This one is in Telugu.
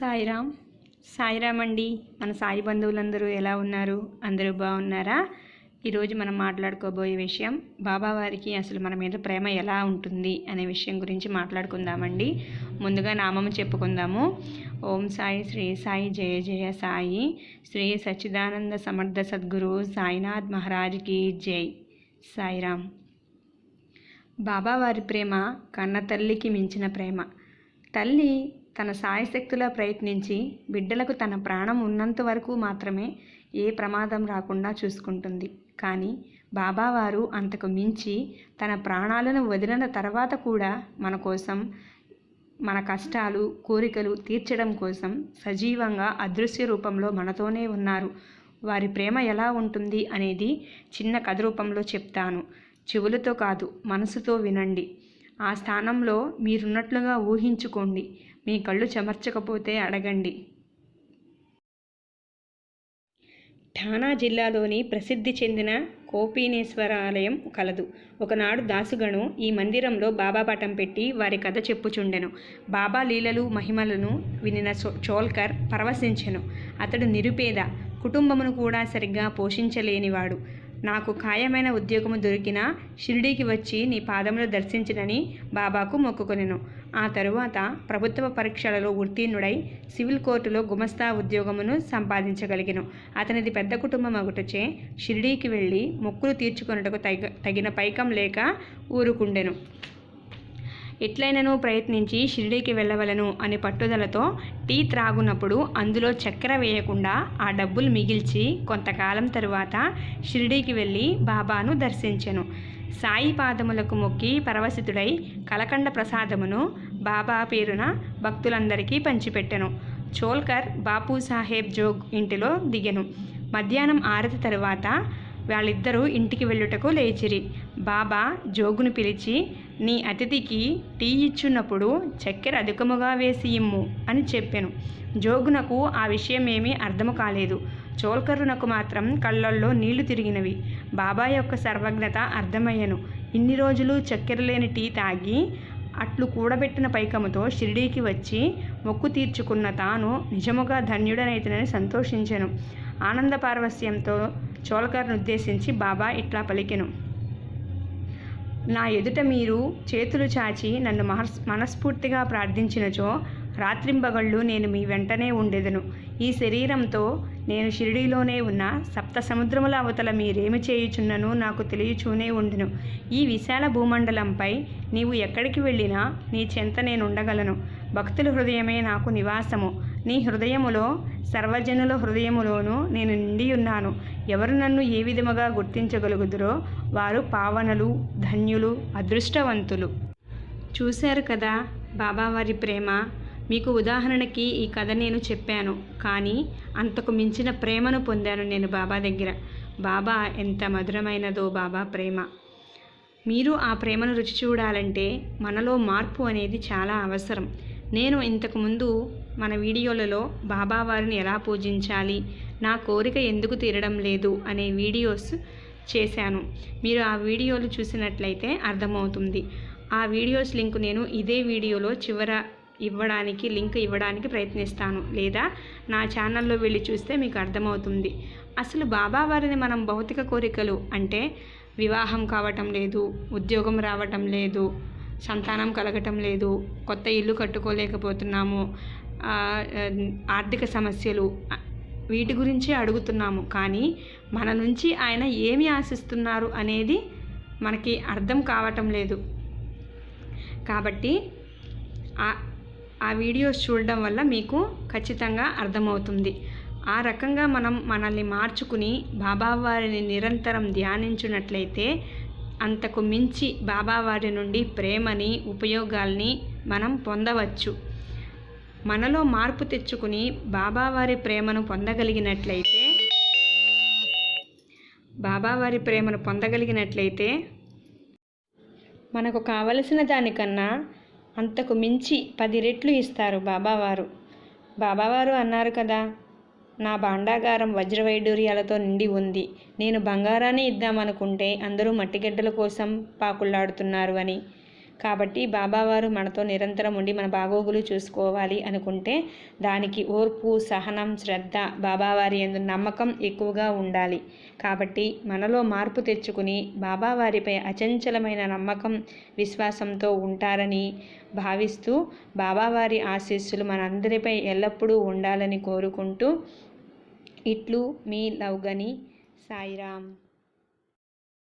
సాయిరామ్. సాయిరామ్ అండి మన సాయి బంధువులందరూ ఎలా ఉన్నారు? అందరూ బాగున్నారా? ఈరోజు మనం మాట్లాడుకోబోయే విషయం బాబావారికి అసలు మన మీద ప్రేమ ఎలా ఉంటుంది అనే విషయం గురించి మాట్లాడుకుందామండి. ముందుగా నామము చెప్పుకుందాము. ఓం సాయి శ్రీ సాయి జయ జయ సాయి. శ్రీ సచ్చిదానంద సమర్థ సద్గురు సాయినాథ్ మహారాజ్కి జై. సాయిరామ్. బాబావారి ప్రేమ కన్న తల్లికి మించిన ప్రేమ. తల్లి తన సాయశక్తులా ప్రయత్నించి బిడ్డలకు తన ప్రాణం ఉన్నంత వరకు మాత్రమే ఏ ప్రమాదం రాకుండా చూసుకుంటుంది. కానీ బాబావారు అంతకు మించి తన ప్రాణాలను వదిలిన తర్వాత కూడా మన కోసం మన కష్టాలు కోరికలు తీర్చడం కోసం సజీవంగా అదృశ్య రూపంలో మనతోనే ఉన్నారు. వారి ప్రేమ ఎలా ఉంటుంది అనేది చిన్న కథ రూపంలో చెప్తాను. చెవులతో కాదు మనసుతో వినండి. ఆ స్థానంలో మీరున్నట్లుగా ఊహించుకోండి. మీ కళ్ళు చెమర్చకపోతే అడగండి. ఠానా జిల్లాలోని ప్రసిద్ధి చెందిన కోపీనేశ్వర ఆలయం కలదు. ఒకనాడు దాసుగను ఈ మందిరంలో బాబా పటం పెట్టి వారి కథ చెప్పుచుండెను. బాబా లీలలు మహిమలను వినిన చోల్కర్ పరవశించెను. అతడు నిరుపేద కుటుంబమును కూడా సరిగ్గా పోషించలేనివాడు. నాకు ఖాయమైన ఉద్యోగము దొరికినా షిరిడీకి వచ్చి నీ పాదములు దర్శించనని బాబాకు మొక్కుకొనెను. ఆ తరువాత ప్రభుత్వ పరీక్షలలో ఉత్తీర్ణుడై సివిల్ కోర్టులో గుమస్తా ఉద్యోగమును సంపాదించగలిగెను. అతనిది పెద్ద కుటుంబం ఒకటచే షిరిడీకి వెళ్ళి మొక్కులు తీర్చుకొనుటకు తగ తగిన పైకం లేక ఊరుకుండెను. ఎట్లయినను ప్రయత్నించి షిరిడీకి వెళ్ళవలను అనే పట్టుదలతో టీ త్రాగునప్పుడు అందులో చక్కెర వేయకుండా ఆ డబ్బులు మిగిల్చి కొంతకాలం తరువాత షిరిడీకి వెళ్ళి బాబాను దర్శించెను. సాయి పాదములకు మొక్కి పరవశితుడై కలకండ ప్రసాదమును బాబా పేరున భక్తులందరికీ పంచిపెట్టెను. చోల్కర్ బాపు సాహెబ్ జోగ్ ఇంటిలో దిగెను. మధ్యాహ్నం ఆరతి తరువాత వాళ్ళిద్దరూ ఇంటికి వెళ్ళుటకు లేచిరి. బాబా జోగును పిలిచి నీ అతిథికి టీ ఇచ్చున్నప్పుడు చక్కెర అధికముగా వేసి ఇమ్ము అని చెప్పాను. జోగునకు ఆ విషయం ఏమీ అర్థము కాలేదు. చోల్కర్రునకు మాత్రం కళ్ళల్లో నీళ్ళు తిరిగినవి. బాబా యొక్క సర్వజ్ఞత అర్థమయ్యను. ఇన్ని రోజులు చక్కెర లేని టీ తాగి అట్లు కూడబెట్టిన పైకముతో షిరిడీకి వచ్చి మొక్కు తీర్చుకున్న తాను నిజముగా ధన్యుడనైతనని సంతోషించెను. ఆనంద పార్వస్యంతో చోళకర్ను ఉద్దేశించి బాబా ఇట్లా పలికెను. నా ఎదుట మీరు చేతులు చాచి నన్ను మహస్ మనస్ఫూర్తిగా ప్రార్థించినచో రాత్రింబగళ్ళు నేను మీ వెంటనే ఉండేదను. ఈ శరీరంతో నేను షిరిడీలోనే ఉన్న సప్త సముద్రముల అవతల మీరేమి చేయుచున్నను నాకు తెలియచూనే ఉండును. ఈ విశాల భూమండలంపై నీవు ఎక్కడికి వెళ్ళినా నీ చెంత నేను ఉండగలను భక్తుల హృదయమే నాకు నివాసము. నీ హృదయములో సర్వజనుల హృదయములోనూ నేను నిండి ఉన్నాను. ఎవరు నన్ను ఏ విధముగా గుర్తించగలుగుదురో వారు పావనలు ధన్యులు అదృష్టవంతులు. చూశారు కదా బాబావారి ప్రేమ? మీకు ఉదాహరణకి ఈ కథ నేను చెప్పాను. కానీ అంతకు మించిన ప్రేమను పొందాను నేను బాబా దగ్గర. బాబా ఎంత మధురమైనదో బాబా ప్రేమ. మీరు ఆ ప్రేమను రుచి చూడాలంటే మనలో మార్పు అనేది చాలా అవసరం. నేను ఇంతకుముందు మన వీడియోలలో బాబా వారిని ఎలా పూజించాలి నా కోరిక ఎందుకు తీరడం లేదు అనే వీడియోస్ చేశాను. మీరు ఆ వీడియోలు చూసినట్లయితే అర్థమవుతుంది. ఆ వీడియోస్ లింక్ నేను ఇదే వీడియోలో చివర ఇవ్వడానికి లింక్ ఇవ్వడానికి ప్రయత్నిస్తాను. లేదా నా ఛానల్లో వెళ్ళి చూస్తే మీకు అర్థమవుతుంది. అసలు బాబా వారిని మనం భౌతిక కోరికలు అంటే వివాహం కావటం లేదు ఉద్యోగం రావటం లేదు సంతానం కలగటం లేదు కొత్త ఇల్లు కట్టుకోలేకపోతున్నాము ఆర్థిక సమస్యలు వీటి గురించి అడుగుతున్నాము. కానీ మన నుంచి ఆయన ఏమి ఆశిస్తున్నారు అనేది మనకి అర్థం కావటం లేదు. కాబట్టి ఆ వీడియోస్ చూడడం వల్ల మీకు ఖచ్చితంగా అర్థమవుతుంది. ఆ రకంగా మనం మనల్ని మార్చుకుని బాబావారిని నిరంతరం ధ్యానించినట్లయితే అంతకు మించి బాబావారి నుండి ప్రేమని ఉపయోగాల్ని మనం పొందవచ్చు. మనలో మార్పు తెచ్చుకుని బాబావారి ప్రేమను పొందగలిగినట్లయితే బాబావారి ప్రేమను పొందగలిగినట్లయితే మనకు కావలసిన దానికన్నా అంతకు మించి పది రెట్లు ఇస్తారు బాబావారు. బాబావారు అన్నారు కదా నా భాండాగారం వజ్రవైడూర్యాలతో నిండి ఉంది. నేను బంగారాన్ని ఇద్దామనుకుంటే అందరూ మట్టిగడ్డల కోసం పాకుళ్ళాడుతున్నారు అని. కాబట్టి బాబావారు మనతో నిరంతరం ఉండి మన బాగోగులు చూసుకోవాలి అనుకుంటే దానికి ఓర్పు సహనం శ్రద్ధ బాబావారి ఎందు నమ్మకం ఎక్కువగా ఉండాలి. కాబట్టి మనలో మార్పు తెచ్చుకుని బాబావారిపై అచంచలమైన నమ్మకం విశ్వాసంతో ఉంటారని భావిస్తూ బాబావారి ఆశీస్సులు మనందరిపై ఎల్లప్పుడూ ఉండాలని కోరుకుంటూ ఇట్లు మీ లవ్గని సాయిరామ్.